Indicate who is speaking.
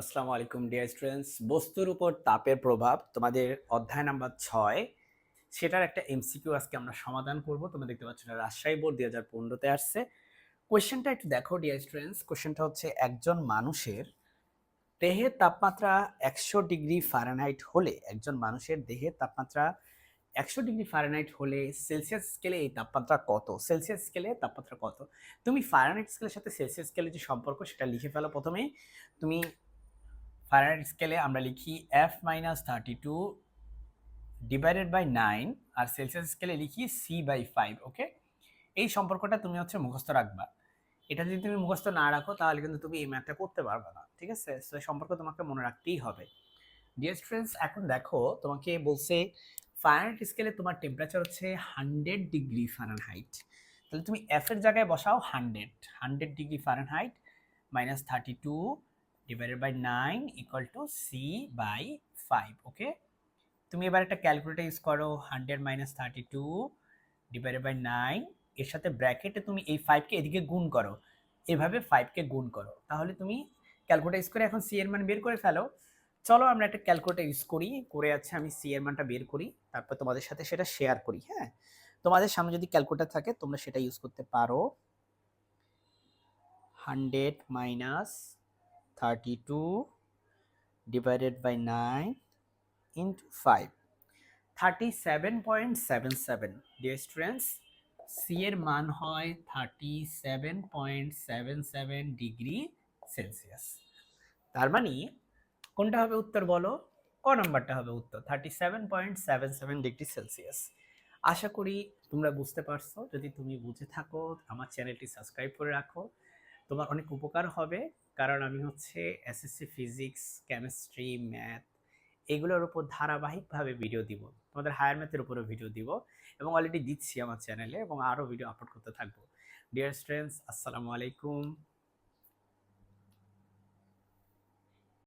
Speaker 1: আসসালামু আলাইকুম, dear students. বস্তুর উপর তাপের প্রভাব তোমাদের অধ্যায় নাম্বার ছয়, সেটার একটা এমসিকিউ আজকে আমরা সমাধান করব। তোমরা দেখতে পাচ্ছ এটা রাজশাহী বোর্ড দুই হাজার পনেরোতে আসছে। কোয়েশ্চেনটা একটু দেখো, ডিয়ার স্টুডেন্টস। কোয়েশ্চেনটা হচ্ছে, একজন মানুষের দেহের তাপমাত্রা একশো ডিগ্রি ফারেনহাইট হলে, একজন মানুষের দেহের তাপমাত্রা একশো ডিগ্রি ফারেনহাইট হলে সেলসিয়াস স্কেলে এই তাপমাত্রা কত? সেলসিয়াস স্কেলে তাপমাত্রা কত? তুমি ফারেনহাইট স্কেলের সাথে সেলসিয়াস স্কেলের যে সম্পর্ক, সেটা লিখে ফেলো প্রথমে তুমি ফারেনহাইট স্কেলে আমরা লিখি F minus thirty two divided by nine R Celsius স্কেলে লিখি সি বাই ফাইভ ওকে এই সম্পর্কটা তুমি হচ্ছে মুখস্থ রাখবা। এটা যদি তুমি মুখস্থ না রাখো, তাহলে কিন্তু তুমি এই ম্যাথটা করতে পারবে না, ঠিক আছে? তো এই সম্পর্ক তোমাকে মনে রাখতেই হবে। ডিয়ার স্টুডেন্টস এখন দেখো, তোমাকে বলছে ফারেনহাইট স্কেলে তোমার টেম্পারেচার হচ্ছে হান্ড্রেড ডিগ্রি ফারেনহাইট তাহলে তুমি এফ এর জায়গায় বসাও hundred hundred degree Fahrenheit minus thirty two divided by nine equal to C by five okay তুমি এবার একটা ক্যালকুলেটার ইউজ করো hundred minus thirty two divided by nine এর সাথে ব্র্যাকেটে তুমি এই ফাইভকে এদিকে গুণ করো, এভাবে ফাইভকে গুণ করো। তাহলে তুমি ক্যালকুলেটার ইউজ করে এখন সি এর মান বের করে ফেলো। চলো আমরা একটা ক্যালকুলেটার ইউজ করি, করে আছে আমি সি এর মানটা বের করি, তারপর তোমাদের সাথে সেটা শেয়ার করি হ্যাঁ? তোমাদের সামনে যদি ক্যালকুলেটার থাকে, তোমরা সেটা ইউজ করতে পারো। Hundred minus thirty two divided by nine into five thirty seven point seven seven dear C এর মান হয় thirty seven point seven seven degree Celsius তার মানে কোনটা হবে উত্তর বলো? ক নাম্বারটা হবে উত্তর? Thirty seven point seven seven degree Celsius আশা করি তোমরা বুঝতে পারছ। যদি তুমি বুঝে থাকো, আমার চ্যানেলটি সাবস্ক্রাইব করে রাখো। তোমার অনেক উপকার হবে। কারণ আমি হচ্ছে এসএসসি ফিজিক্স কেমিস্ট্রি ম্যাথ এগুলোর উপর ধারাবাহিকভাবে ভিডিও দিব। তোমাদের হায়ার ম্যাথের উপরে ভিডিও দিব এবং অলরেডি দিচ্ছি আমার চ্যানেলে এবং আরও ভিডিও আপলোড করতে থাকব। ডিয়ার স্টুডেন্টস আসসালামু আলাইকুম।